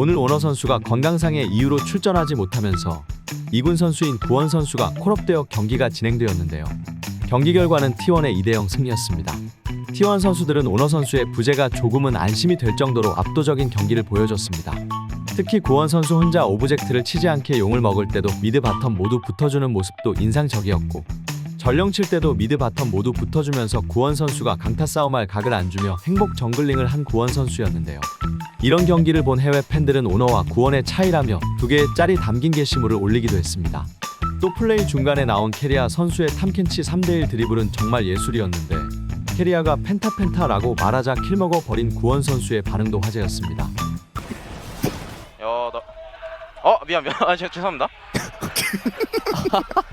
오늘 오너 선수가 건강상의 이유로 출전하지 못하면서 이군 선수인 구원 선수가 콜업되어 경기가 진행되었는데요. 경기 결과는 T1의 2대0 승리였습니다. T1 선수들은 오너 선수의 부재가 조금은 안심이 될 정도로 압도적인 경기를 보여줬습니다. 특히 구원 선수 혼자 오브젝트를 치지 않게 용을 먹을 때도 미드 바텀 모두 붙어주는 모습도 인상적이었고 전령 칠 때도 미드 바텀 모두 붙어주면서 구원 선수가 강타 싸움할 각을 안 주며 행복 정글링을 한 구원 선수였는데요. 이런 경기를 본 해외 팬들은 오너와 구원의 차이라며 두 개의 짤이 담긴 게시물을 올리기도 했습니다. 또 플레이 중간에 나온 캐리아 선수의 탐켄치 3대1 드리블은 정말 예술이었는데 캐리아가 펜타펜타라고 말하자 킬먹어 버린 구원 선수의 반응도 화제였습니다. 야, 나. 어, 미안, 미안. 아, 제, 죄송합니다.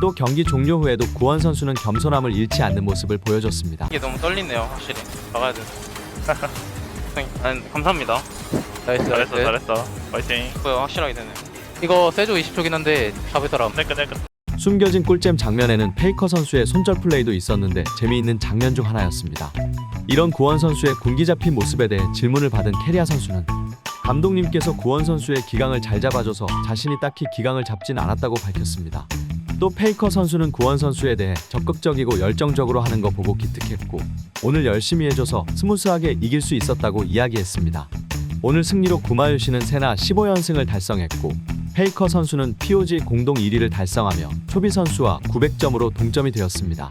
또 경기 종료 후에도 구원 선수는 겸손함을 잃지 않는 모습을 보여줬습니다. 이게 너무 떨리네요, 확실히. 나가야 돼. 아니, 감사합니다. 나이스 잘했어 나이스 잘했어 파이팅 이거 확실하게 되네. 이거 세조 20초긴 한데 잡을 사람 내꺼 내꺼 숨겨진 꿀잼 장면에는 페이커 선수의 손절 플레이도 있었는데 재미있는 장면 중 하나였습니다. 이런 구원 선수의 군기 잡힌 모습에 대해 질문을 받은 캐리아 선수는 감독님께서 구원 선수의 기강을 잘 잡아줘서 자신이 딱히 기강을 잡진 않았다고 밝혔습니다. 또 페이커 선수는 구원 선수에 대해 적극적이고 열정적으로 하는 거 보고 기특했고 오늘 열심히 해줘서 스무스하게 이길 수 있었다고 이야기했습니다. 오늘 승리로 구마유시는 세나 15연승을 달성했고 페이커 선수는 POG 공동 1위를 달성하며 초비 선수와 900점으로 동점이 되었습니다.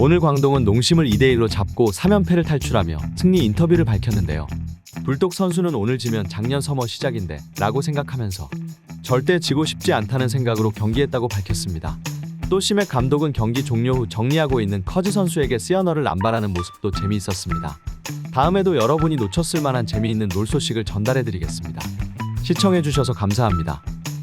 오늘 광동은 농심을 2대1로 잡고 3연패를 탈출하며 승리 인터뷰를 밝혔는데요. 불독 선수는 오늘 지면 작년 서머 시작인데 라고 생각하면서 절대 지고 싶지 않다는 생각으로 경기했다고 밝혔습니다. 또 심해 감독은 경기 종료 후 정리하고 있는 커즈 선수에게 쓰여너를 남발하는 모습도 재미있었습니다. 다음에도 여러분이 놓쳤을 만한 재미있는 롤 소식을 전달해드리겠습니다. 시청해주셔서 감사합니다.